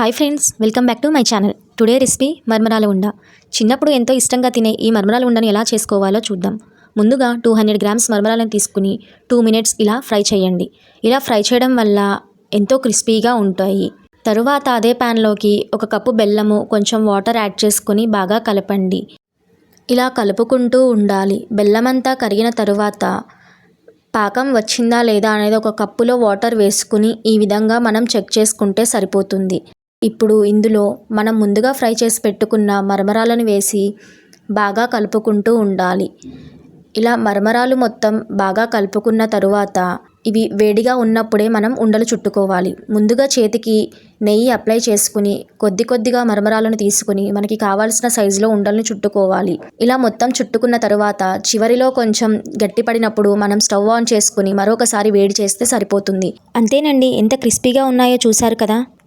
Hi friends welcome back to my channel. Today recipe మర్మరాల ఉండ. చిన్నప్పుడు ఎంతో ఇష్టంగా తినే ఈ మర్మరాల ఉండను ఎలా చేసుకోవాలో చూద్దాం. ముందుగా టూ హండ్రెడ్ గ్రామ్స్ మర్మరాలను తీసుకుని టూ మినిట్స్ ఇలా ఫ్రై చేయండి. ఇలా ఫ్రై చేయడం వల్ల ఎంతో క్రిస్పీగా ఉంటాయి. తరువాత అదే ప్యాన్లోకి ఒక కప్పు బెల్లము కొంచెం వాటర్ యాడ్ చేసుకొని బాగా కలపండి. ఇలా కలుపుకుంటూ ఉండాలి. బెల్లమంతా కరిగిన తరువాత పాకం వచ్చిందా లేదా అనేది ఒక కప్పులో వాటర్ వేసుకుని ఈ విధంగా మనం చెక్ చేసుకుంటే సరిపోతుంది. ఇప్పుడు ఇందులో మనం ముందుగా ఫ్రై చేసి పెట్టుకున్న మరమరాలను వేసి బాగా కలుపుకుంటూ ఉండాలి. ఇలా మరమరాలు మొత్తం బాగా కలుపుకున్న తరువాత ఇవి వేడిగా ఉన్నప్పుడే మనం ఉండలు చుట్టుకోవాలి. ముందుగా చేతికి నెయ్యి అప్లై చేసుకుని కొద్ది కొద్దిగా మరమరాలను తీసుకుని మనకి కావాల్సిన సైజులో ఉండలను చుట్టుకోవాలి. ఇలా మొత్తం చుట్టుకున్న తరువాత చివరిలో కొంచెం గట్టిపడినప్పుడు మనం స్టవ్ ఆన్ చేసుకుని మరొకసారి వేడి చేస్తే సరిపోతుంది. అంతేనండి ఎంత క్రిస్పీగా ఉన్నాయో చూసారు కదా?